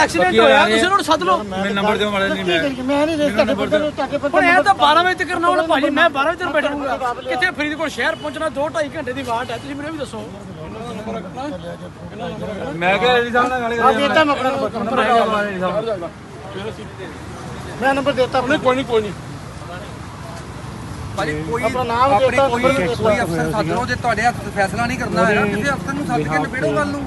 Accident ਹੋਇਆ ਤੁਸੀਂ ਉਹਨਾਂ ਨੂੰ ਸੱਦ ਲਓ। ਮੈਨੂੰ ਨੰਬਰ ਦਿਓ ਮਾੜਾ ਨਹੀਂ ਮੈਂ ਮੈਂ ਨਹੀਂ ਰੇਸ ਤੁਹਾਡੇ ਬੰਦੇ ਨੂੰ ਤੁਹਾਡੇ ਹੁਣ ਇਹ ਤਾਂ 12 ਵਜੇ ਤੱਕ ਨਾ ਭਾਜੀ ਮੈਂ 12 ਵਜੇ ਤੱਕ ਬੈਠੂਗਾ ਕਿੱਥੇ? ਫਰੀਦਕੋਟ ਸ਼ਹਿਰ ਪਹੁੰਚਣਾ 2 2.5 ਘੰਟੇ ਦੀ ਵਾਟ ਹੈ ਤੁਸੀਂ ਮੈਨੂੰ ਵੀ ਦੱਸੋ। ਮੈਂ ਕਿਹਾ ਜੀ ਸਾਹਿਬ ਨਾਲ ਗੱਲ ਆ ਕਰੀ ਦੇਤਾ ਮੈਂ ਆਪਣਾ ਨੰਬਰ। ਮੈਂ ਨੰਬਰ ਦੇਤਾ ਨਹੀਂ ਕੋਈ ਨਹੀਂ ਕੋਈ ਨਹੀਂ ਭਾਜੀ ਕੋਈ ਆਪਣਾ ਨਾਮ ਆਪਣੀ ਦੇਤਾ, ਕੋਈ ਨੰਬਰ ਕੋਈ ਅਫਸਰ ਸੱਦ ਲਓ ਜੇ ਤੁਹਾਡੇ ਹੱਥ ਤੇ ਫੈਸਲਾ ਨਹੀਂ ਕਰਨਾ ਹੈ ਤੁਸੀਂ ਅਫਸਰ ਨੂੰ ਸੱਦ ਕੇ ਨਿਬੇੜੋ ਗੱਲ ਨੂੰ।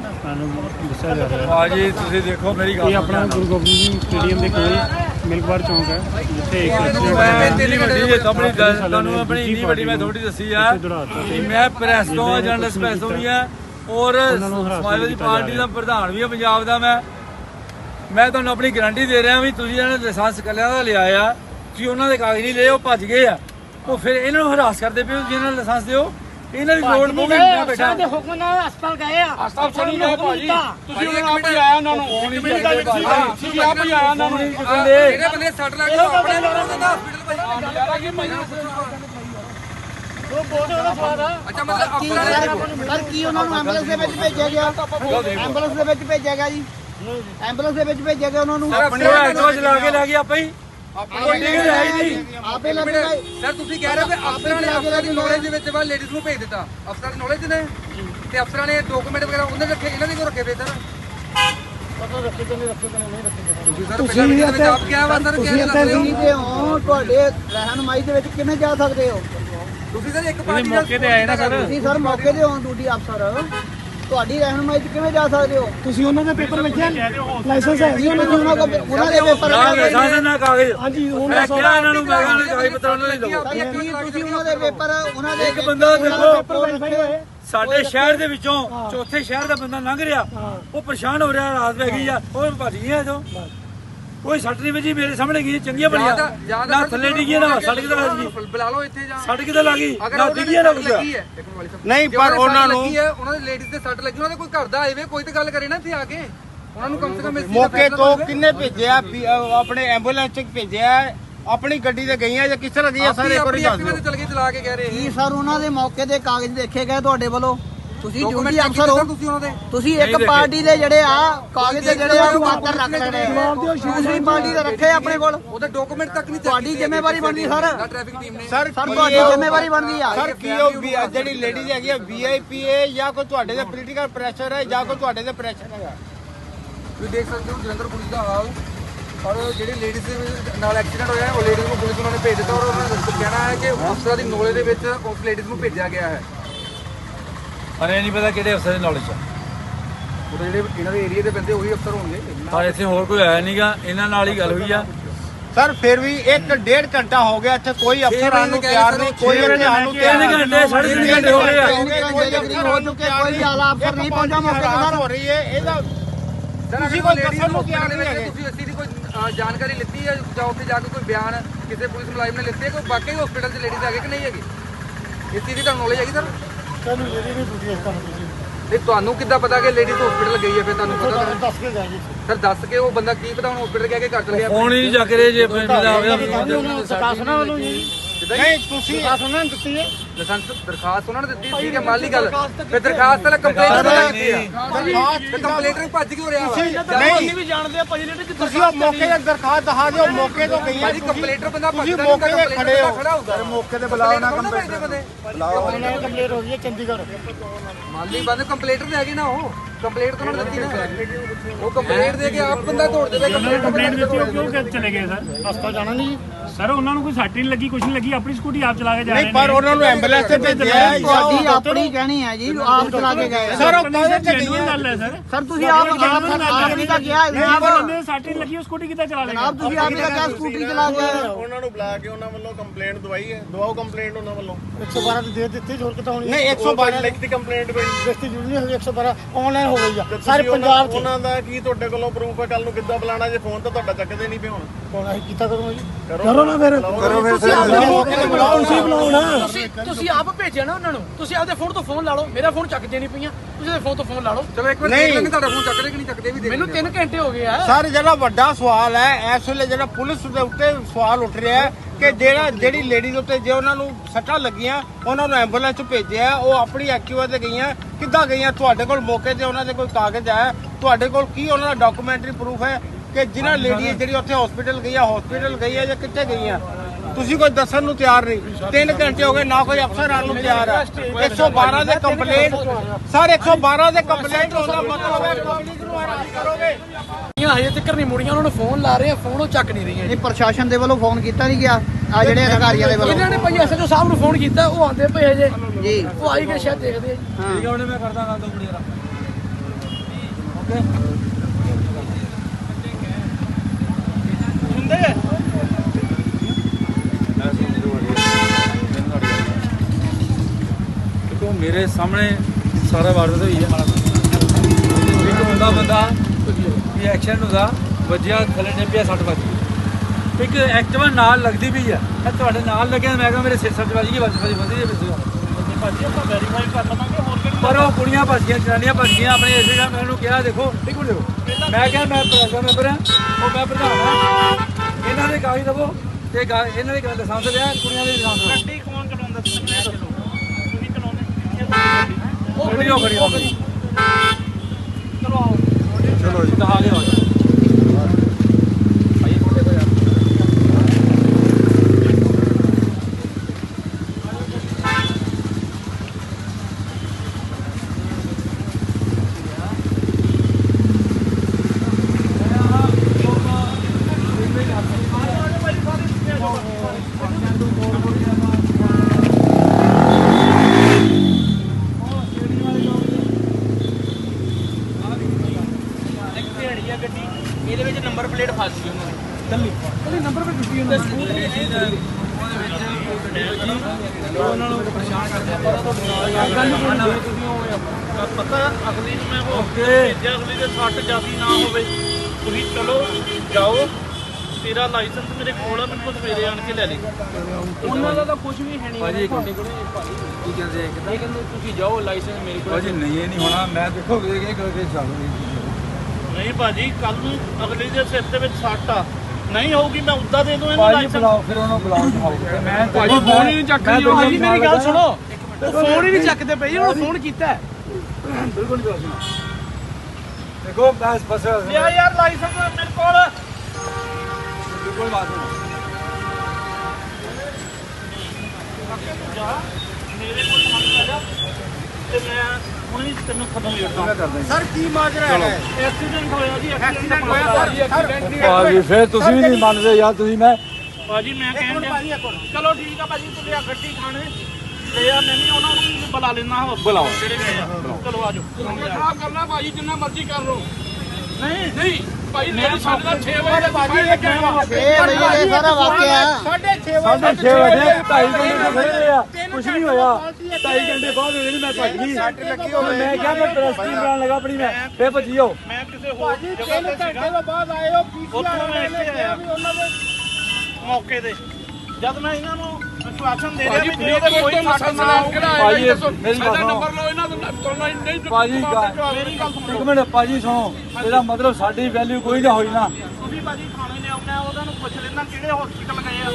ਦੱਸਿਆ ਜਾ ਰਿਹਾ। ਭਾਜੀ ਤੁਸੀਂ ਦੇਖੋ ਮੇਰੀ ਗੱਲ ਇਹ ਆਪਣਾ ਗੁਰੂ ਗੋਬਿੰਦ ਸਿੰਘ ਸਟੇਡੀਅਮ ਦੇ ਕੋਲ ਮਿਲਕਬਾਰ ਚੌਂਕ ਹੈ ਜਿੱਥੇ ਇੱਕ ਐਕਸੀਡੈਂਟ ਮੈਂ ਹੋਇਆ ਤਿੰਨ ਇੰਨੀ ਵੱਡੀ ਜੇ ਆਪਣੀ ਗੱਲ ਤੁਹਾਨੂੰ ਆਪਣੀ ਇੰਨੀ ਵੱਡੀ ਮੈਂ ਥੋੜੀ ਦੱਸੀ ਆ ਕਿ ਮੈਂ ਪ੍ਰੈਸ ਤੋਂ ਜਰਨਲਿਸਟ ਪ੍ਰੈਸ ਤੋਂ ਵੀ ਆ ਔਰ ਸਮਾਜਵਾਦੀ ਪਾਰਟੀ ਦਾ ਪ੍ਰਧਾਨ ਵੀ ਆ ਪੰਜਾਬ ਦਾ ਮੈਂ। ਮੈਂ ਤੁਹਾਨੂੰ ਆਪਣੀ ਗਾਰੰਟੀ ਦੇ ਰਿਹਾ ਵੀ ਤੁਸੀਂ ਇਹਨਾਂ ਲਾਇਸੈਂਸ ਕੱਲਿਆਂ ਦਾ ਲਿਆ ਆ ਤੁਸੀਂ ਉਹਨਾਂ ਦੇ ਕਾਗਜ਼ ਨਹੀਂ ਲਏ ਉਹ ਭੱਜ ਗਏ ਆ। ਉਹ ਫਿਰ ਇਹਨਾਂ ਨੂੰ ਹਰਾਸ ਕਰਦੇ ਪਏ ਹੋ, ਜਿਹਨਾਂ ਨੇ ਲਾਇਸੈਂਸ ਦਿਓ। ਇਹਨਾਂ ਦੀ ਲੋੜ ਪਊਗੀ ਮੈਂ ਬੈਠਾ। ਦੇ ਹੁਕਮ ਨਾਲ ਹਸਪਤਾਲ ਗਏ ਆ। ਅਫਸਰ ਨਹੀਂ ਗਏ ਭਾਜੀ। ਤੁਸੀਂ ਉਹਨਾਂ ਆਪ ਹੀ ਆਇਆ ਉਹਨਾਂ ਨੂੰ। ਤੁਸੀਂ ਆਪ ਹੀ ਆਇਆ ਉਹਨਾਂ ਨੂੰ। ਜਿਹੜੇ ਬੰਦੇ ਸੱਟ ਲੱਗ ਉਹ ਆਪਣੇ ਨਾਲ ਉਹਨਾਂ ਹਸਪੀਟਲ ਉਹ ਬਹੁਤ ਉਹਦਾ ਸਵਾਦ ਆ। ਅੱਛਾ ਮਤਲਬ ਸਰ ਕੀ ਉਹਨਾਂ ਨੂੰ ਐਂਬੂਲੈਂਸ ਦੇ ਵਿੱਚ ਭੇਜਿਆ ਗਿਆ? ਐਂਬੂਲੈਂਸ ਦੇ ਵਿੱਚ ਭੇਜਿਆ ਗਿਆ ਜੀ। ਐਂਬੂਲੈਂਸ ਦੇ ਵਿੱਚ ਭੇਜਿਆ ਗਿਆ ਉਹਨਾਂ ਨੂੰ। ਆਪਣੇ ਐਕਟਿਵਾ ਚਲਾ ਕੇ ਲੈ ਗਏ ਆਪਾਂ ਹੀ। ਆਪੇ ਲੱਗੇਗਾ ਸਰ ਤੁਸੀਂ ਕਹਿ ਰਹੇ ਹੋ ਕਿ ਅਫਸਰਾਂ ਨੇ ਅਫਸਰਾਂ ਦੀ ਨੌਲੇਜ ਦੇ ਵਿੱਚ ਵਾ ਲੇਡੀਜ਼ ਨੂੰ ਭੇਜ ਦਿੱਤਾ। ਅਫਸਰਾਂ ਦੀ ਨੌਲੇਜ ਨੇ? ਤੇ ਅਫਸਰਾਂ ਨੇ ਡਾਕੂਮੈਂਟ ਵਗੈਰਾ ਉਹਨਾਂ ਦੇ ਰੱਖੇ ਇਹਨਾਂ ਦੇ ਕੋਲ ਰੱਖੇ ਪਏ ਸਰ ਪਤਾ ਰੱਖੇ ਤੇ ਨਹੀਂ ਰੱਖੇ ਤੇ ਨਹੀਂ ਰੱਖੇ ਤੁਸੀਂ ਵਾ ਸਰ ਤੁਸੀਂ ਇੱਥੇ ਨਹੀਂ ਦੇ ਹੋ ਤੁਹਾਡੇ ਰਹਿਨਮਾਈ ਦੇ ਵਿੱਚ ਕਿਵੇਂ ਜਾ ਸਕਦੇ ਹੋ? ਤੁਸੀਂ ਸਰ ਇੱਕ ਪਾਰਟੀ ਮੌਕੇ ਤੇ ਆਏ ਨਾ ਸਰ। ਤੁਸੀਂ ਸਰ ਮੌਕੇ ਤੇ ਹੋ ਡਿਊਟੀ ਅਫਸਰ ਤੁਹਾਡੀ ਰਹਿਨਮਾਈ 'ਚ ਕਿਵੇਂ ਜਾ ਸਕਦੇ ਹੋ? ਤੁਸੀਂ ਉਹਨਾਂ ਦੇ ਪੇਪਰ ਵੇਖਿਆ? ਲਾਇਸੈਂਸ ਹੈ ਜੀ ਉਹਨਾਂ ਤੁਸੀਂ ਉਹਨਾਂ ਕੋਲ ਉਹਨਾਂ ਦੇ ਪੇਪਰ ਨਾ ਲਾਇਸੈਂਸ ਨਾ ਕਾਗਜ਼। ਹਾਂਜੀ ਮੈਂ ਕਿਹਾ ਇਹਨਾਂ ਨੂੰ ਮੈਂ ਕਾਗਜ਼ ਪੱਤਰ ਉਹਨਾਂ ਨੇ ਲਵੋ। ਕੀ ਤੁਸੀਂ ਉਹਨਾਂ ਦੇ ਪੇਪਰ ਉਹਨਾਂ ਦੇ ਇੱਕ ਬੰਦਾ ਦੇਖੋ। ਪੇਪਰ ਵੈਰੀਫਾਈ ਹੋਏ ਸਾਡੇ ਸ਼ਹਿਰ ਦੇ ਵਿੱਚੋਂ ਚੌਥੇ ਸ਼ਹਿਰ ਦਾ ਬੰਦਾ ਲੰਘ ਰਿਹਾ। ਉਹ ਪਰੇਸ਼ਾਨ ਹੋ ਰਿਹਾ ਰਾਤ ਪੈ ਗਈ ਆ। ਉਹ ਭੱਜ ਗਿਆ ਇਦੋਂ ਕੋਈ ਸੱਟ ਨਹੀਂ ਵੱਜੀ ਮੇਰੇ ਸਾਹਮਣੇ ਗਈ ਚੰਗੀਆਂ ਬੜੀਆਂ ਨਾ ਥੱਲੇ ਡਿੱਗੀ ਨਾ ਸੜਕ ਤੇ ਲੱਗੀ? ਬੁਲਾ ਲਓ ਇੱਥੇ ਜਾਂ। ਸੜਕ ਤੇ ਲੱਗੀ? ਨਾ ਡਿੱਗੀ ਨਾ ਕੁਛ। ਨਹੀਂ ਪਰ ਉਹਨਾਂ ਨੂੰ ਲੱਗੀ ਹੈ, ਉਹਨਾਂ ਦੇ ਲੇਡੀਜ਼ ਦੇ ਸੱਟ ਲੱਗੀ ਉਹਨਾਂ ਦੇ ਕੋਈ ਘਰ ਦਾ ਆਏ ਵੇ ਕੋਈ ਤਾਂ ਗੱਲ ਕਰੇ ਨਾ ਇੱਥੇ ਆ ਕੇ। ਉਹਨਾਂ ਨੂੰ ਕਮ ਸੇ ਕਮ ਮੌਕੇ ਤੋਂ ਕਿੰਨੇ ਭੇਜਿਆ? ਆਪਣੇ ਐਂਬੂਲੈਂਸ ਚ ਭੇਜਿਆ ਆਪਣੀ ਗੱਡੀ ਤੇ ਗਈਆਂ ਜਾਂ ਕਿਸ ਤਰ੍ਹਾਂ ਦੀ ਆ ਸਾਰੇ ਇੱਕ ਵਾਰੀ ਦੱਸ ਆਪਣੀ ਦਿਓ। ਤੇ ਚਲ ਕੇ ਚਲਾ ਕੇ ਕਹਿ ਰਹੇ ਕੀ ਸਰ ਉਹਨਾਂ ਦੇ ਮੌਕੇ ਦੇ ਕਾਗਜ਼ ਦੇਖੇ ਗਏ ਤੁਹਾਡੇ ਵੱਲੋਂ? ਤੁਸੀਂ ਡਾਕੂਮੈਂਟ ਡਿਊਟੀ ਅਫਸਰ ਹੋ। ਤੁਸੀਂ ਉਹਨਾਂ ਦੇ? ਤੁਸੀਂ ਇੱਕ ਪਾਰਟੀ ਦੇ ਜਿਹੜੇ ਆ ਕਾਗਜ਼ ਦੇ ਜਿਹੜੇ ਆ ਉਹ ਆਕਰ ਰੱਖ ਲੈਣੇ ਆ ਦੂਸਰੀ ਪਾਰਟੀ ਦੇ ਰੱਖੇ ਆਪਣੇ ਕੋਲ। ਉਹਦੇ ਡਾਕੂਮੈਂਟ ਤੱਕ ਨਹੀਂ ਤੁਹਾਡੀ ਜ਼ਿੰਮੇਵਾਰੀ ਬਣਦੀ ਸਰ। ਨਾ ਟ੍ਰੈਫਿਕ ਟੀਮ ਨੇ। ਸਰ ਤੁਹਾਡੀ ਜ਼ਿੰਮੇਵਾਰੀ ਬਣਦੀ ਆ। ਸਰ ਕੀ ਉਹ ਵੀ- ਜਿਹੜੀ ਲੇਡੀਜ਼ ਹੈਗੀ ਆ ਵੀਆਈਪੀ ਹੈ ਜਾਂ ਕੋਈ ਤੁਹਾਡੇ ਤੇ ਪੋਲੀਟੀਕਲ ਪ੍ਰੈਸ਼ਰ ਹੈ ਜਾਂ ਕੋਈ ਤੁਹਾਡੇ ਤੇ ਪ੍ਰੈਸ਼ਰ ਹੈਗਾ? ਤੁਸੀਂ ਦੇਖ ਸਕਦੇ ਹੋ ਜਲੰਧਰ ਪੁਲਿਸ ਦਾ ਹਾਲ। ਔਰ ਜਿਹੜੇ ਲੇਡੀਜ਼ ਦੇ ਨਾਲ ਐਕਸੀਡੈਂਟ ਹੋਇਆ ਹੈ, ਉਹ ਲੇਡੀਜ਼ ਨੂੰ ਪੁਲਿਸ ਉਹਨਾਂ ਨੇ ਭੇਜ ਦਿੱਤਾ ਔਰ ਉਹਨਾਂ ਦਾ ਕਹਿਣਾ ਹੈ ਕਿ ਅਫਸਰਾਂ ਦੀ ਨੌਲੇਜ ਦੇ ਵਿੱਚ ਉਸ ਲੇਡੀਜ਼ ਨੂੰ ਭੇਜਿਆ ਗਿਆ ਹੈ। ਅਰੇ ਨਹੀਂ ਪਤਾ ਕਿਹੜੇ ਅਫਸਰ ਦੀ ਨੌਲੇਜ ਆ। ਉਹ ਤਾਂ ਜਿਹੜੇ ਇਹਨਾਂ ਦੇ ਏਰੀਆ ਦੇ ਬੰਦੇ ਉਹੀ ਅਫਸਰ ਹੋਣਗੇ। ਪਰ ਇੱਥੇ ਹੋਰ ਕੋਈ ਆਇਆ ਨਹੀਂਗਾ ਇਹਨਾਂ ਨਾਲ ਹੀ ਗੱਲ ਹੋਈ ਆ। ਸਰ ਫਿਰ ਵੀ ਇੱਕ ਡੇਢ ਘੰਟਾ ਹੋ ਗਿਆ ਇੱਥੇ ਕੋਈ ਅਫਸਰ ਆਉਣ ਨੂੰ ਤਿਆਰ ਨਹੀਂ ਕੋਈ ਇੱਥੇ ਆਉਣ ਨੂੰ ਤਿਆਰ ਤਿੰਨ ਨਹੀਂ। ਘੰਟੇ ਸਾਢੇ ਤਿੰਨ ਘੰਟੇ ਹੋ ਗਏ ਆ। ਹੋ ਚੁੱਕੇ ਕੋਈ ਆਲਾ ਅਫਸਰ ਨਹੀਂ ਪਹੁੰਚਾ ਮੌਕੇ ਤੇ ਹਰਾਸ ਸਰ। ਹੋ ਰਹੀ ਹੈ। ਇਹਦਾ ਤੁਸੀਂ ਕੋਈ ਦੱਸਣ ਨੂੰ ਦੇ ਨਹੀਂ ਹੈਗੇ। ਤੁਸੀਂ ਅਸੀਂ ਦੀ ਕੋਈ ਜਾਣਕਾਰੀ ਲਿੱਤੀ ਹੈ ਜਾਂ ਉੱਥੇ ਜਾ ਕੇ ਕੋਈ ਬਿਆਨ ਕਿਸੇ ਪੁਲਿਸ ਮੁਲਾਜ਼ਮ ਨੇ ਲਿੱਤੇ ਕੋਈ ਵਾਕਈ ਹਸਪੀਟਲ 'ਚ ਲੇਡੀਜ਼ ਹੈਗੇ ਕਿ ਨਹੀਂ ਹੈਗੇ? ਇਸ ਚੀਜ਼ ਦੀ ਤੁਹਾਨੂੰ ਨੌਲੇਜ ਹੈਗੀ ਸਰ। ਤੁਹਾਨੂੰ ਜਿਹੜੀ ਵੀ ਡਿਊਟੀ ਇਸ ਕੰਮ ਦੀ ਤੇ ਤੁਹਾਨੂੰ ਕਿੱਦਾਂ ਪਤਾ ਕਿ ਲੇਡੀਜ਼ ਹਸਪੀਟਲ ਗਈ ਹੈ ਫਿਰ ਤੁਹਾਨੂੰ ਪਤਾ ਤੁਹਾਨੂੰ ਦੱਸ ਕੇ ਜਾਈਏ। ਸਰ ਦੱਸ ਕੇ ਉਹ ਬੰਦਾ ਕੀ ਪਤਾ ਹੁਣ ਹਸਪੀਟਲ ਕਹਿ ਕੇ ਘਰ ਚਲ ਗਿਆ? ਫੋਨ ਹੀ ਨਹੀਂ ਚੱਕ ਰਹੇ ਜੇ ਮੇਰਾ ਵੱਲੋਂ ਜੀ। ਨਹੀਂ ਤੁਸੀਂ ਨੇ ਦਿੱਤੀ ਹੈ। ਲਾਇਸੈਂਸ ਦਰਖਾਸਤ ਉਹਨਾਂ ਨੇ ਦਿੱਤੀ ਠੀਕ ਹੈ ਮਾਲੀ ਗੱਲ। ਫਿਰ ਦਰਖਾਸਤ ਵਾਲਾ ਕੰਪਲੇਂਟ ਤਾਂ ਕੀਤੀ ਆ? ਤੇ ਕੰਪਲੇਂਟਰ ਭੱਜ ਕਿਉਂ ਰਿਹਾ ਵਾ? ਨਹੀਂ। ਵੀ ਜਾਣਦੇ ਆ ਭਾਜੀ ਨੇ ਤੁਸੀਂ ਉਹ ਮੌਕੇ ਤੇ ਦਰਖਾਸਤ ਦਿਖਾ ਦਿਓ ਮੌਕੇ ਤੋਂ ਗਈਆਂ। ਭਾਜੀ ਕੰਪਲੇਂਟਰ ਬੰਦਾ ਭੱਜਦਾ ਮੌਕੇ ਤੇ ਖੜੇ ਹੋ। ਮੌਕੇ ਤੇ ਬੁਲਾਓ ਨਾ ਕੰਪਲੇਂਟਰ ਨੇ ਕੰਪਲੀਟ ਹੋ ਗਈ ਹੈ ਚੰਡੀਗੜ੍ਹ। ਮਾਲੀ ਬੰਦੇ ਕੰਪਲੇਂਟਰ ਤੇ ਹੈਗੇ ਨਾ ਉਹ। ਕੰਪਲੇਂਟ ਤਾਂ ਉਹਨਾਂ ਨੇ ਦਿੱਤੀ ਨਾ। ਉਹ ਕੰਪਲੇਂਟ ਦੇ ਕੇ ਆਪ ਬੰਦਾ ਤੋੜ ਦੇਵੇ ਕੰਪਲੇਂਟਰ ਕੰਪਲੇਂਟ ਦਿੱਤੀ ਉਹ ਕਿਉਂ ਚਲੇ ਗਏ ਸਰ? ਹਸਪਤਾਲ ਜਾਣਾ ਨਹੀਂ। ਸਰ ਉਹਨਾਂ ਨੂੰ ਕੋਈ ਸੱਟ ਨਹੀਂ ਲੱਗੀ ਕੁਝ ਨਹੀਂ ਲੱਗੀ ਆਪਣੀ ਸਕੂਟੀ ਆਪ ਚਲਾ ਕੇ ਜਾ ਰਹੇ ਨਹੀਂ ਪਰ ਉਹਨਾਂ ਨੂੰ ਐਂਬੂਲੈਂਸ ਤੇ ਜਾਂ ਤੁਹਾਡੀ ਆਪਣੀ ਕਹਿਣੀ ਹੈ ਜੀ ਆਪ ਚਲਾ ਕੇ ਗਏ ਸਰ ਉਹ ਕਾਹਦੇ ਤੇ ਗਈਆਂ ਗੱਲ ਹੈ ਸਰ। ਸਰ ਤੁਸੀਂ ਆਪ ਆਪ ਆਪ ਨਹੀਂ ਤਾਂ ਕਿਹਾ ਜਨਾਬ ਬੰਦੇ ਨੂੰ ਸੱਟ ਲੱਗੀ ਉਹ ਸਕੂਟੀ ਕਿੱਦਾਂ ਚਲਾ ਲੇਗਾ ਜਨਾਬ ਤੁਸੀਂ ਆਪ ਨਹੀਂ ਤਾਂ ਕਿਹਾ ਸਕੂਟਰੀ ਚਲਾ ਹੋ। ਉਹਨਾਂ ਨੂੰ ਬੁਲਾ ਕੇ ਉਹਨਾਂ ਵੱਲੋਂ ਕੰਪਲੇਂਟ ਦਵਾਈ ਹੈ। ਦਵਾਓ ਕੰਪਲੇਂਟ ਉਹਨਾਂ ਵੱਲੋਂ। 112 ਦੀ ਦੇ ਦਿੱਤੀ ਜ਼ੋਰ ਕਿਤਾ ਹੋਣੀ ਨਹੀਂ 112 ਲਿਖਤੀ ਕੰਪਲੇਂਟ ਕੋਈ ਦੇਖਤੀ ਜ਼ਰੂਰੀ ਨਹੀਂ ਹੋਈ 112 ਆਨਲਾਈਨ ਹੋ ਗਈ ਆ। ਤੇ ਸਾਰੇ ਪੰਜਾਬ 'ਚ। ਉਹਨਾਂ ਦਾ ਕੀ ਤੁਹਾਡੇ ਕੋਲੋਂ ਪ੍ਰੂਫ ਹੈ? ਕੱਲ ਨੂੰ ਕਿੱਦਾਂ ਬੁਲਾਣਾ ਜੇ ਫੋਨ ਤਾਂ ਤੁਹਾਡਾ ਚੱਕਦੇ ਨਹੀਂ ਪਿਆ ਹੁਣ। ਅਸੀਂ ਕੀਤਾ ਕਰੋ ਜੀ। ਕਰੋ ਨਾ ਫਿਰ। ਕਰੋ ਫਿਰ ਤੁਸੀਂ ਬੁਲਾਓ ਨਾ। ਤੁਸੀਂ ਆਪ ਭੇਜਿਆ ਨਾ ਉਹਨਾਂ ਨੂੰ ਤੁਸੀਂ ਆਪਦੇ ਫੋਨ ਤੋਂ ਫੋਨ ਲਾ ਲਓ ਮੇਰਾ ਫੋਨ ਚੱਕ ਨਹੀਂ ਪਈਆਂ ਤੁਸੀਂ ਉਹਦੇ ਫੋਨ ਤੋਂ ਫੋਨ ਲਾ ਲਓ। ਚਲੋ ਇੱਕ ਵਾਰ ਦੇਖ ਲੈਂਦੇ ਤੁਹਾਡਾ ਫੋਨ ਚੱਕਦੇ ਕਿ ਨਹੀਂ ਚੱਕਦੇ ਵੀ ਦੇਖ ਮੈਨੂੰ 3 ਘੰਟੇ ਹੋ ਗਏ ਆ। ਸਰ ਜਿਹੜਾ ਵੱਡਾ ਸਵਾਲ ਹੈ ਇਸ ਵੇਲੇ ਜਿਹੜਾ ਪੁਲਿਸ ਦੇ ਉੱਤੇ ਸਵਾਲ ਉੱਠ ਰਿਹਾ ਹੈ ਕਿ ਜਿਹੜਾ ਜਿਹੜੀ ਲੇਡੀਜ਼ ਉੱਤੇ ਜੇ ਉਹਨਾਂ ਨੂੰ ਸੱਟਾਂ ਲੱਗੀਆਂ ਉਹਨਾਂ ਨੂੰ ਐਂਬੂਲੈਂਸ 'ਚ ਭੇਜਿਆ ਉਹ ਆਪਣੀ ਐਕਟਿਵਾ ਤੇ ਗਈਆਂ ਕਿੱਦਾਂ ਗਈਆਂ? ਤੁਹਾਡੇ ਕੋਲ ਮੌਕੇ ਤੇ ਉਹਨਾਂ ਦੇ ਕੋਈ ਕਾਗਜ਼ ਹੈ। ਤੁਹਾਡੇ ਕੋਲ ਕੀ ਉਹਨਾਂ ਦਾ ਡਾਕੂਮੈਂਟਰੀ ਪ੍ਰੂਫ ਹੈ ਕਿ ਜਿਨ੍ਹਾਂ ਲੇਡੀਜ਼ ਜਿਹੜੀ ਉੱਥੇ ਹਸਪੀਟਲ ਗਈਆਂ ਹਸਪੀਟਲ ਗਈਆਂ ਜਾਂ ਕਿੱਥੇ ਗਈਆਂ? ਤੁਸੀਂ ਕੋਈ ਦੱਸਣ ਨੂੰ ਤਿਆਰ ਨਹੀਂ। 3 ਘੰਟੇ ਹੋ ਗਏ ਨਾ ਕੋਈ ਅਫਸਰ ਆਉਣ ਨੂੰ ਤਿਆਰ ਹੈ 112 ਦੇ ਕੰਪਲੇਂਟ ਸਰ 112 ਦੇ ਕੰਪਲੇਂਟ ਹੋਣ ਦਾ ਮਤਲਬ ਹੈ ਪਬਲਿਕ ਨੂੰ ਹੈਰਾਨ ਕਰੋਗੇ। ਇਹ ਹਜੇ ਤੱਕ ਨਹੀਂ ਮੁੜੀਆਂ ਉਹਨਾਂ ਨੂੰ ਫੋਨ ਲਾ ਰਹੇ ਆ ਫੋਨ ਉਹ ਚੱਕ ਨਹੀਂ ਰਹੀਆਂ ਨਹੀਂ ਪ੍ਰਸ਼ਾਸਨ ਦੇ ਵੱਲੋਂ ਫੋਨ ਕੀਤਾ ਨਹੀਂ ਗਿਆ। ਆ ਜਿਹੜੇ ਅਧਿਕਾਰੀਆਂ ਦੇ ਵੱਲੋਂ। ਇਹਨਾਂ ਨੇ ਭਾਈ ਐਸਐਚਓ ਸਾਹਿਬ ਨੂੰ ਫੋਨ ਕੀਤਾ ਉਹ ਆਂਦੇ ਪਏ ਹਜੇ। ਜੀ। ਉਹ ਆਈ ਗਏ ਸ਼ਾਇਦ ਦੇਖਦੇ ਆ ਠੀਕ ਹੈ ਉਹਨੇ ਮੈਂ ਕਰਦਾ ਗੱਲ ਤੋਂ ਬੜੀ ਜਰਾ। ਦੇਖੋ ਮੇਰੇ ਸਾਹਮਣੇ ਸਾਰਾ ਵਾਰਦਾਤ ਹੋਈ ਹੈ ਇੱਕ ਹੁੰਦਾ ਬੰਦਾ ਵੀ ਐਕਸੀਡੈਂਟ ਹੁੰਦਾ ਵੱਜਿਆ ਥੱਲੇ ਡਿੱਪਿਆ ਸੱਟ ਵੱਜ ਇੱਕ ਐਕਟਿਵਾ ਨਾਲ ਲੱਗਦੀ ਵੀ ਹੈ ਇਹ ਤੁਹਾਡੇ ਨਾਲ ਲੱਗਿਆ ਮੈਂ ਕਿਹਾ ਮੇਰੇ ਸਿਰ ਸੱਟ ਵੱਜ ਗਈ ਵੱਜ ਵੱਜ ਵੱਜ ਲਵਾਂਗੇ ਹੋਰ ਪਰ ਉਹ ਕੁੜੀਆਂ ਭੱਜ ਗਈਆਂ ਜਨਾਨੀਆਂ ਭੱਜ ਗਈਆਂ ਆਪਣੇ ਇਸੇ ਦਾ ਮੈਂ ਉਹਨੂੰ ਕਿਹਾ ਦੇਖੋ ਇੱਕ ਮਿੰਟ ਦੇਖੋ ਮੈਂ ਕਿਹਾ ਮੈਂ ਪ੍ਰਧਾਨ ਮੈਂਬਰ ਹਾਂ ਉਹ ਮੈਂ ਪ੍ਰਧਾਨ ਹਾਂ ਇਹਨਾਂ ਦੇ ਕਾਗਜ਼ ਦਵੋ ਤੇ ਇਹਨਾਂ ਦੇ ਲਾਇਸੈਂਸ ਲਿਆ ਕੁੜੀਆਂ ਦੇ ਲਾਇਸੈਂਸ ਦਿਓ ਗੱਡੀ ਕੌਣ ਚਲਾਉਂਦਾ ਤੁਸੀਂ ਚਲਾਉਂਦੇ ਉਹ ਖੜੀ ਹੋ ਖੜੀ ਚਲੋ ਆਓ। ਚਲੋ ਜੀ। ਆ ਗਏ ਨੰਬਰ ਪਲੇਟ ਫਸ ਗਈ ਉਹਨਾਂ ਦੀ ਕੱਲੀ ਕੱਲੀ ਨੰਬਰ ਪਲੇਟ ਟੁੱਟੀ ਹੁੰਦਾ ਸਕੂਲ ਉਹਨਾਂ ਨੂੰ ਪਰੇਸ਼ਾਨ ਕਰਦੇ ਆ। ਗੱਲ ਨੂੰ ਪਤਾ ਅਗਲੀ ਨੂੰ ਮੈਂ ਉਹ ਓਕੇ। ਭੇਜਿਆ ਅਗਲੀ ਦੇ ਸੱਟ ਜਾਦੀ ਨਾ ਹੋਵੇ। ਤੁਸੀਂ ਚਲੋ ਜਾਓ। ਤੇਰਾ ਲਾਇਸੈਂਸ ਮੇਰੇ ਕੋਲ ਆ ਮੈਨੂੰ ਸਵੇਰੇ ਆਣ ਕੇ ਲੈ ਲੈ ਉਹਨਾਂ ਦਾ ਤਾਂ ਕੁਝ ਵੀ ਹੈ ਨਹੀਂ। ਭਾਜੀ ਇੱਕ ਕਹਿੰਦੇ ਇਹ ਕਹਿੰਦੇ ਤੁਸੀਂ ਜਾਓ ਲਾਇਸੈਂਸ ਮੇਰੇ ਕੋਲ ਭਾਜੀ ਨਹੀਂ ਇਹ ਨਹੀਂ ਹੋਣਾ। ਮੈਂ ਦੇਖੋ ਇਹ ਇਹ ਕਰਕੇ ਚੱਲ ਰਹੀ ਨਹੀਂ ਭਾਜੀ ਕੱਲ ਨੂੰ ਅਗਲੀ ਦੇ ਸਿਰ ਦੇ ਵਿੱਚ ਸੱਟ ਆ। ਨਹੀਂ ਹੋਊਗੀ ਮੈਂ ਉੱਦਾਂ ਦੇ ਦੂੰ ਇਹਨੂੰ ਭਾਜੀ ਲਾਇਸੈਂਸ ਬੁਲਾਓ ਫਿਰ ਉਹਨੂੰ ਬੁਲਾਓ ਦਿਖਾਓ। ਮੈਂ ਭਾਜੀ ਫੋਨ ਹੀ ਨਹੀਂ ਚੱਕ ਰਹੀ ਤੁਹਾਨੂੰ ਭਾਜੀ ਮੇਰੀ ਗੱਲ ਸੁਣੋ। ਉਹ ਫੋਨ ਹੀ ਨਹੀਂ ਚੱਕਦੇ ਪਏ ਉਹਨਾਂ ਫੋਨ ਕੀਤਾ। ਹੈ। ਬਿਲਕੁਲ ਨਹੀਂ ਬੁਲਾਓ ਦੇਖੋ ਬਸ ਬਸ ਲਿਆ ਯਾਰ ਲਾਇਸੈਂਸ ਮੇਰੇ ਕੋਲ। ਬਿਲਕੁਲ ਬਾਤ ਨਹੀਂ ਜਾ ਮੇਰੇ ਕੋਲ ਮੰਨ ਲੈ ਜਾ। ਤੇ ਮੈਂ ਹੁਣ ਹੀ ਤੈਨੂੰ ਖਤਮ ਕਰਦਾ ਸਰ ਕੀ ਮਾਜਰਾ ਹੈ? ਐਕਸੀਡੈਂਟ ਹੋਇਆ ਜੀ ਐਕਸੀਡੈਂਟ ਹੋਇਆ। ਸਰ ਭਾਜੀ ਫਿਰ ਤੁਸੀਂ ਵੀ ਨਹੀਂ ਮੰਨਦੇ ਯਾਰ ਤੁਸੀਂ ਮੈਂ ਭਾਜੀ ਮੈਂ ਕਹਿਣ ਡਿਆ ਚਲੋ ਠੀਕ ਆ ਭਾਜੀ ਤੂੰ ਲਿਆ ਗੱਡੀ ਖਾਣੇ। ਲੈ ਆ ਮੈਂ ਵੀ ਉਹਨਾਂ ਨੂੰ ਬੁਲਾ ਲੈਣਾ ਬੁਲਾਓ। ਜਿਹੜੇ ਗਏ ਆ ਚਲੋ ਆਜੋ ਖਰਾਬ ਕਰਨਾ ਭਾਜੀ ਜਿੰਨਾ ਮਰਜ਼ੀ ਕਰ ਲਓ। ਨਹੀਂ ਨਹੀਂ। ਭਾਈ ਲੇਡੀ ਸਾਡੇ ਦਾ 6 ਵਜੇ ਤੱਕ ਭਾਜੀ ਲੱਗਿਆ ਇਹ ਵਜੇ ਇਹ ਸਾਰਾ ਵਾਕਿਆ ਸਾਢੇ 6 ਸਾਢੇ 6 ਵਜੇ ਢਾਈ ਘੰਟੇ ਤੋਂ ਖੜੇ ਆ ਕੁਝ ਨਹੀਂ ਹੋਇਆ। ਢਾਈ ਘੰਟੇ ਬਾਅਦ ਹੋਏ ਨਹੀਂ ਮੈਂ ਭੱਜ ਗਈ। ਮੈਂ ਕਿਹਾ ਮੈਂ ਪ੍ਰੈਸ ਨਹੀਂ ਬਣਾਉਣ ਲੱਗਾ ਆਪਣੀ ਮੈਂ। ਕਿਸੇ ਹੋਰ ਜਗ੍ਹਾ ਤੇ ਘੰਟੇ ਬਾਅਦ ਆਏ ਹੋ ਮੌਕੇ ਤੇ। ਜਦ ਮੈਂ ਇਹਨਾਂ ਨੂੰ ਵਿਸ਼ਵਾਸਨ ਦੇ ਰਿਹਾ ਵੀ ਜੇ ਉਹਦੇ ਕੋਈ ਸੱਟ ਨਾ ਭਾਜੀ ਮੇਰੀ ਗੱਲ ਸੁਣੋ। ਲਓ ਇਹਨਾਂ ਤੋਂ ਤੁਹਾਨੂੰ ਨਹੀਂ ਭਾਜੀ ਮੇਰੀ ਗੱਲ ਸੁਣੋ। ਇੱਕ ਮਿੰਟ ਭਾਜੀ ਸੁਣੋ। ਇਹਦਾ ਮਤਲਬ ਸਾਡੀ ਵੈਲਿਊ ਕੋਈ ਨਾ ਹੋਈ ਨਾ। ਤੁਸੀਂ ਭਾਜੀ ਥਾਣੇ ਲਿਆਉਣਾ ਹੈ, ਉਹਨਾਂ ਨੂੰ ਪੁੱਛ ਲੈਣਾ ਕਿਹੜੇ ਹਸਪੀਟਲ ਗਏ ਆ।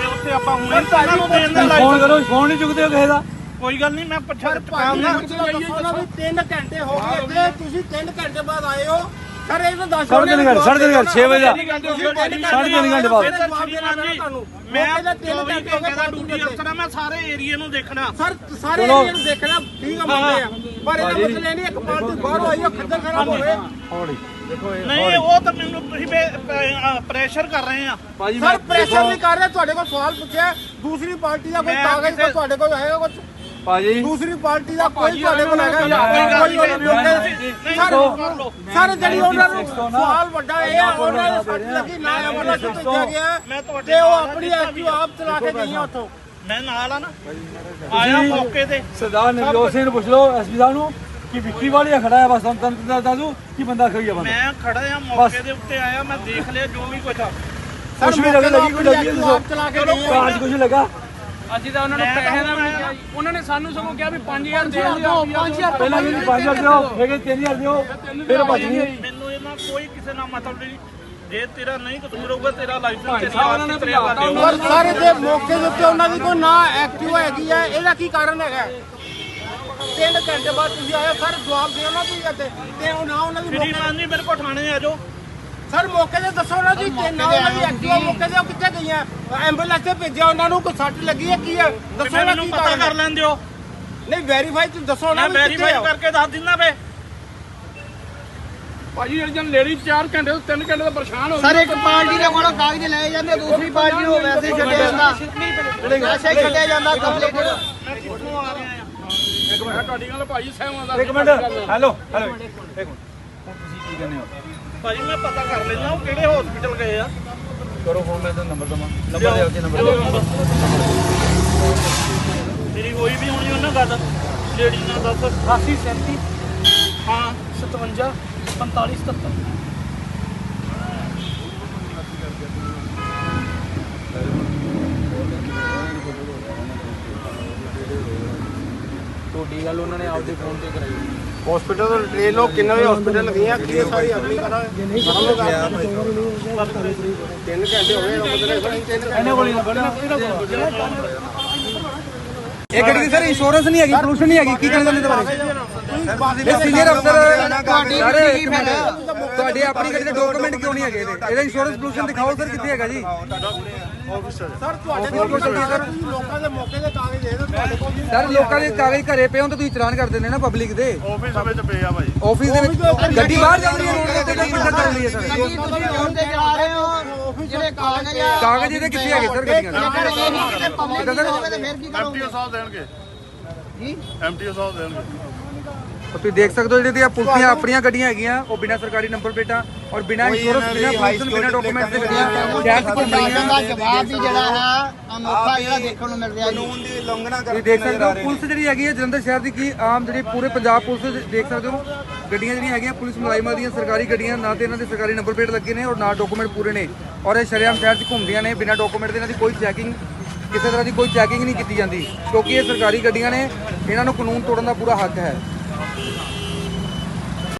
ਤੇ ਉੱਥੇ ਆਪਾਂ ਹੁਣੇ ਇਹਨਾਂ ਨੂੰ ਦੇਣ ਦਾ ਫੋਨ ਲਾਇਸੈਂਸ ਕਰੋ ਫੋਨ ਨਹੀਂ ਚੁੱਕਦੇ ਹੋ ਕਿਸੇ ਦਾ। ਕੋਈ ਗੱਲ ਨਹੀਂ ਮੈਂ ਪੁੱਛਾ ਚੁੱਕਾ ਨਾ ਵੀ 3 ਘੰਟੇ ਹੋ ਗਏ ਤੇ ਤੁਸੀਂ 3 ਘੰਟੇ ਬਾਅਦ ਆਏ ਹੋ। ਸਰ ਇਹ ਤਾਂ ਦੱਸ ਸਾਢੇ ਤਿੰਨ ਘੰਟੇ ਸਾਢੇ ਤਿੰਨ ਘੰਟੇ 6 ਵਜੇ ਦਾ ਤੁਸੀਂ ਤਿੰਨ ਸਾਢੇ ਤਿੰਨ ਘੰਟੇ ਬਾਅਦ। ਮੈਂ 24 ਘੰਟੇ ਦਾ ਡਿਊਟੀ ਅਫਸਰ ਆ ਮੈਂ ਸਾਰੇ ਏਰੀਆ ਨੂੰ ਦੇਖਣਾ। ਸਰ ਸਾਰੇ ਚਲੋ। ਏਰੀਆ ਨੂੰ ਦੇਖਣਾ ਠੀਕ ਆ ਮੰਨਦੇ ਆ। ਪਰ ਇਹਦਾ ਭਾਜੀ। ਮਤਲਬ ਇਹ ਨਹੀਂ ਇੱਕ ਪਾਰਟੀ ਬਾਹਰੋਂ ਆਈ ਉਹ ਖੱਜਲ ਖਰਾਬ ਹੋਵੇ ਹੌਲੀ। ਦੇਖੋ ਇਹ ਨਹੀਂ ਉਹ ਤਾਂ ਮੈਨੂੰ ਤੁਸੀਂ ਪ੍ਰੈਸ਼ਰ ਕਰ ਰਹੇ ਆ। ਭਾਜੀ ਸਰ ਪ੍ਰੈਸ਼ਰ ਨਹੀਂ ਕਰ ਰਹੇ ਤੁਹਾਡੇ ਕੋਲ ਸਵਾਲ ਪੁੱਛਿਆ। ਦੂਸਰੀ ਪਾਰਟੀ ਦਾ ਕੋਈ ਕਾਗਜ਼ ਤੁਹਾਡੇ ਕੋਲ ਹੈਗਾ ਕੁਝ ਭਾਜੀ। ਦੂਸਰੀ ਪਾਰਟੀ ਦਾ ਕੋਈ ਤੁਹਾਡੇ ਕੋਲ ਹੈਗਾ ਕੋਈ ਗੱਲ ਨਹੀਂ, ਨਹੀਂ, ਸਰ ਜਿਹੜੀ ਉਹਨਾਂ ਨੂੰ 96 ਤੋਂ ਨਾ ਸਵਾਲ ਵੱਡਾ ਇਹ ਆ ਉਹਨਾਂ ਨੇ ਸੱਟ ਲੱਗੀ ਨਾ ਐਂਬੂਲੈਂਸ ਭੇਜਿਆ ਗਿਆ। ਮੈਂ ਤੁਹਾਡੇ ਤੇ ਉਹ ਆਪਣੀ। ਐਕਟਿਵ ਆਪ ਚਲਾ ਕੇ ਗਈਆਂ ਉੱਥੋਂ। ਮੈਂ ਨਾਲ ਆ ਨਾ। ਆਇਆ ਮੌਕੇ ਤੇ। ਸਰਦਾਰ ਨਵਜੋਤ ਸਿੰਘ ਨੂੰ ਪੁੱਛ ਲਓ ਐਸਪੀ ਸਾਹਿਬ ਨੂੰ ਕਿ ਵਿੱਕੀ ਵਾਲੀਆ ਖੜਾ ਹੈ ਬਸ ਤੁਹਾਨੂੰ ਦੱਸ ਦੂੰ ਕਿ ਬੰਦਾ ਖੜੀ ਆ ਬੰਦਾ? ਮੈਂ ਖੜਾ ਆ ਮੌਕੇ ਦੇ ਉੱਤੇ ਆਇਆ ਮੈਂ ਦੇਖ ਲਿਆ ਜੋ ਵੀ ਕੁਝ ਆ। ਕੁਝ ਵੀ ਲੱਗ ਲੱਗੀ ਕੋਈ ਲੱਗੀ ਆਪ ਚਲਾ ਕੇ ਗਈਆਂ ਕਾਰਜ ਕੁਝ ਲੱਗਾ? ਅਸੀਂ ਤਾਂ ਉਹਨਾਂ ਨੂੰ ਪੈਸੇ ਦਾ ਵੀ ਨਹੀਂ ਕਿਹਾ। ਉਹਨਾਂ ਨੇ ਸਾਨੂੰ ਸਗੋਂ ਕਿਹਾ ਵੀ 5000 ਦੇ ਦਿਓ। 5000 ਪਹਿਲਾਂ ਵੀ 5000 ਦਿਓ ਫਿਰ 3000 ਦਿਓ। ਫਿਰ ਭੱਜ ਗਈ ਮੈਨੂੰ ਇਹਨਾਂ ਕੋਈ ਕਿਸੇ ਨਾਲ ਮਤਲਬ ਨਹੀਂ। ਜੇ ਤੇਰਾ ਨਹੀਂ ਕਸੂਰ ਹੋਊਗਾ ਤੇਰਾ ਲਾਇਸੈਂਸ ਤੇਰੀ ਉਹਨਾਂ ਨੇ। ਪਰ ਸਾਰੇ ਦੇ ਮੌਕੇ ਦੇ ਉੱਤੇ ਉਹਨਾਂ ਦੀ ਕੋਈ ਨਾ ਐਕਟਿਵ ਹੈਗੀ ਹੈ ਇਹਦਾ ਕੀ ਕਾਰਨ ਹੈਗਾ ਤਿੰਨ ਘੰਟੇ ਬਾਅਦ ਤੁਸੀਂ ਆਏ ਸਰ ਜਵਾਬ ਦਿਓ ਨਾ ਤੁਸੀਂ ਇੱਥੇ। ਤੇ ਉਹ ਨਾ ਉਹਨਾਂ ਦੀ ਮੌਕੇ ਜੀ ਮੇਰੇ ਕੋਲ ਥਾਣੇ ਆ ਜਾਓ। ਸਰ ਮੌਕੇ ਤੇ ਦੱਸੋ ਨਾ ਜੀ ਤੇ ਨਾ ਉਹਨਾਂ ਦੀ ਐਕਟਿਵਾ ਮੌਕੇ ਤੇ ਉਹ ਕਿੱਥੇ ਗਈਆਂ? ਐਂਬੂਲੈਂਸ ਤੇ ਭੇਜਿਆ ਉਹਨਾਂ ਨੂੰ ਕੋਈ ਸੱਟ ਲੱਗੀ ਹੈ ਕੀ ਹੈ? ਦੱਸੋ ਨਾ ਮੈਨੂੰ ਕੀ ਪਤਾ ਕਰ ਹੈ। ਲੈਣ ਦਿਓ। ਨਹੀਂ ਵੈਰੀਫਾਈ ਤੁਸੀਂ ਦੱਸੋ ਨਾ ਮੈਂ ਵੈਰੀਫਾਈ ਕਰਕੇ ਦੱਸ ਦਿੰਦਾ ਵੇ। ਭਾਜੀ ਜਿਹੜੀ ਜਨ ਲੇਡੀ 4 ਘੰਟੇ ਤੋਂ 3 ਘੰਟੇ ਤੋਂ ਪਰੇਸ਼ਾਨ ਹੋ ਸਰ ਇੱਕ ਪਾਰਟੀ ਦੇ ਕੋਲੋਂ ਕਾਗਜ਼ ਲਏ ਜਾਂਦੇ ਦੂਸਰੀ ਪਾਰਟੀ ਨੂੰ ਵੈਸੇ ਛੱਡਿਆ ਜਾਂਦਾ। ਵੈਸੇ ਹੀ ਛੱਡਿਆ ਜਾਂਦਾ। ਕੰਪਲੀਟ ਮੈਂ ਕਿੱਥੋਂ ਆ ਰਿਹਾ ਆ ਮੈਂ ਤੁਹਾਡੀ ਗੱਲ ਭਾਜੀ ਸਹਿਮਤ ਇੱਕ ਮਿੰਟ ਹੈਲੋ ਹੈਲੋ ਇੱਕ ਮਿੰਟ। ਤੁਸੀਂ ਕੀ ਕਹਿੰਦੇ ਹੋ? ਭਾਜੀ ਮੈਂ ਪਤਾ ਕਰ ਲੈਣਾ ਉਹ ਕਿਹੜੇ ਹਸਪੀਟਲ ਗਏ ਆ। ਕਰੋ ਫੋਨ ਮੈਂ ਤੁਹਾਨੂੰ ਨੰਬਰ ਦਵਾਂ। ਨੰਬਰ ਦੇ ਕੇ ਨੰਬਰ ਮੇਰੀ ਹੋਈ ਵੀ ਹੋਣੀ ਉਹਨਾਂ ਗੱਲ ਲੇਡੀ ਨਾਲ ਦੱਸ। 88 37 ਹਾਂ। 57 45 77 ਤੁਹਾਡੀ ਗੱਲ ਉਹਨਾਂ ਨੇ ਆਪਦੇ ਫੋਨ ਤੇ ਕਰਾਈ। ਹਸਪੀਟਲ ਤੋਂ ਟ੍ਰੇਨ ਲੋ ਕਿੰਨੇ ਵਜੇ ਹਸਪੀਟਲ ਗਈਆਂ ਕੀ ਇਹ ਸਾਰੀ ਅਗਲੀ ਕਰਾ ਤਿੰਨ ਘੰਟੇ ਹੋ ਗਏ ਮਤਲਬ ਤਿੰਨ ਇਹ ਗੱਡੀ ਦੀ ਸਰ ਇੰਸ਼ੋਰੈਂਸ ਨਹੀਂ ਹੈਗੀ ਪੋਲੂਸ਼ਨ ਨਹੀਂ ਹੈਗੀ ਕੀ ਕਹਿੰਦੇ ਨੇ ਇਹਦੇ ਬਾਰੇ ਇਹ ਸੀਨੀਅਰ ਅਫਸਰ ਤੁਹਾਡੀ ਸਰ ਫਿਰ ਮਿੰਟ ਤੁਹਾਡੀ ਆਪਣੀ ਗੱਡੀ ਦੇ ਡਾਕੂਮੈਂਟ ਕਿਉਂ ਨਹੀਂ ਹੈਗੇ ਇਹਦੇ ਇਹਦਾ ਇੰਸ਼ੋਰੈਂਸ ਪੋਲੂਸ਼ਨ ਦਿਖਾਓ ਸਰ ਕਿੱਥੇ ਹੈਗਾ ਜੀ ਸਰ ਤੁਹਾਡੇ ਕੋਲ ਤੁਸੀਂ ਲੋਕਾਂ ਦੇ ਮੌਕੇ ਦੇ ਕਾਗਜ਼ ਦੇ ਦਿਓ ਤੁਹਾਡੇ ਕੋਲ ਵੀ ਸਰ ਲੋਕਾਂ ਦੇ ਕਾਗਜ਼ ਘਰੇ ਪਏ ਹੋਣ ਤਾਂ ਤੁਸੀਂ ਚਲਾਨ ਕਰ ਦਿੰਦੇ ਨਾ ਪਬਲਿਕ ਦੇ ਆਫਿਸ ਵਿੱਚ ਪਏ ਆ ਭਾਜੀ ਆਫਿਸ ਦੇ ਵਿੱਚ ਗੱਡੀ ਬਾਹਰ ਚੱਲ ਰਹੀ ਹੈ ਰੋਡ ਤੇ ਕਿੱਧਰ ਚੱਲ ਰਹੀ ਹੈ ਸਰ ਗੱਡੀ ਤੁਸੀਂ ਰੋਡ ਤੇ ਚਲਾ ਰਹੇ ਹੋ ਜਿਹੜੇ ਕਾਗਜ਼ ਆ ਕਾਗਜ਼ ਇਹਦੇ ਕਿੱਥੇ ਹੈਗੇ ਸਰ ਗੱਡੀਆਂ ਦੇ ਜੇਕਰ ਇਹ ਨਹੀਂ ਕਿਤੇ ਪਬਲਿਕ ਹੋਵੇ ਤਾਂ ਫਿਰ ਕੀ ਕਰੋਗੇ ਐਮਟੀਓ ਸਾਹਿਬ ਦੇਣਗੇ ਜੀ ਐਮਟੀਓ ਸਾਹਿਬ ਦੇਣਗੇ ਤੁਸੀਂ ਦੇਖ ਸਕਦੇ ਹੋ ਜਿਹੜੀ ਦੀਆਂ ਪੁਲਸੀਆਂ ਆਪਣੀਆਂ ਗੱਡੀਆਂ ਹੈਗੀਆਂ ਉਹ ਬਿਨਾਂ ਸਰਕਾਰੀ ਨੰਬਰ ਪਲੇਟਾਂ ਔਰ ਬਿਨਾਂ ਇੰਸ਼ੋਰੈਂਸ ਬਿਨਾਂ ਪੋਲੂਸ਼ਨ ਬਿਨਾਂ ਡਾਕੂਮੈਂਟ ਦੇ ਗੱਡੀਆਂ ਸ਼ਹਿਰ 'ਚ ਘੁੰਮ ਰਹੀਆਂ ਦਾ ਜਵਾਬ ਵੀ ਜਿਹੜਾ ਹੈ ਅਨੋਖਾ ਜਿਹੜਾ ਦੇਖਣ ਨੂੰ ਮਿਲ ਰਿਹਾ ਜੀ। ਤੁਸੀਂ ਦੇਖ ਸਕਦੇ ਹੋ ਪੁਲਿਸ ਜਿਹੜੀ ਹੈਗੀ ਹੈ ਜਲੰਧਰ ਸ਼ਹਿਰ ਦੀ ਕੀ ਆਮ ਜਿਹੜੀ ਪੂਰੇ ਪੰਜਾਬ ਪੁਲਿਸ ਦੇਖ ਸਕਦੇ ਹੋ ਗੱਡੀਆਂ ਜਿਹੜੀਆਂ ਹੈਗੀਆਂ ਪੁਲਿਸ ਮੁਲਾਜ਼ਮਾਂ ਦੀਆਂ ਸਰਕਾਰੀ ਗੱਡੀਆਂ ਨਾ ਤੇ ਇਹਨਾਂ ਦੇ ਸਰਕਾਰੀ ਨੰਬਰ ਪਲੇਟ ਲੱਗੇ ਨੇ ਔਰ ਨਾ ਡਾਕੂਮੈਂਟ ਪੂਰੇ ਨੇ। ਔਰ ਇਹ ਸ਼ਰੇਆਮ ਸ਼ਹਿਰ 'ਚ ਘੁੰਮਦੀਆਂ ਨੇ ਬਿਨਾਂ ਡਾਕੂਮੈਂਟ ਦੇ ਇਹਨਾਂ ਦੀ ਕੋਈ ਚੈਕਿੰਗ ਕਿਸੇ ਤਰ੍ਹਾਂ ਦੀ ਕੋਈ ਚੈਕਿੰਗ ਨਹੀਂ ਕੀਤੀ ਜਾਂਦੀ ਕਿਉਂਕਿ ਇਹ ਸਰਕਾਰੀ ਗੱਡੀਆਂ ਨੇ ਇਹਨਾਂ ਨੂੰ ਕਾਨੂੰਨ ਤੋੜਨ ਦਾ ਪੂਰਾ ਹੱਕ ਹੈ। Oh,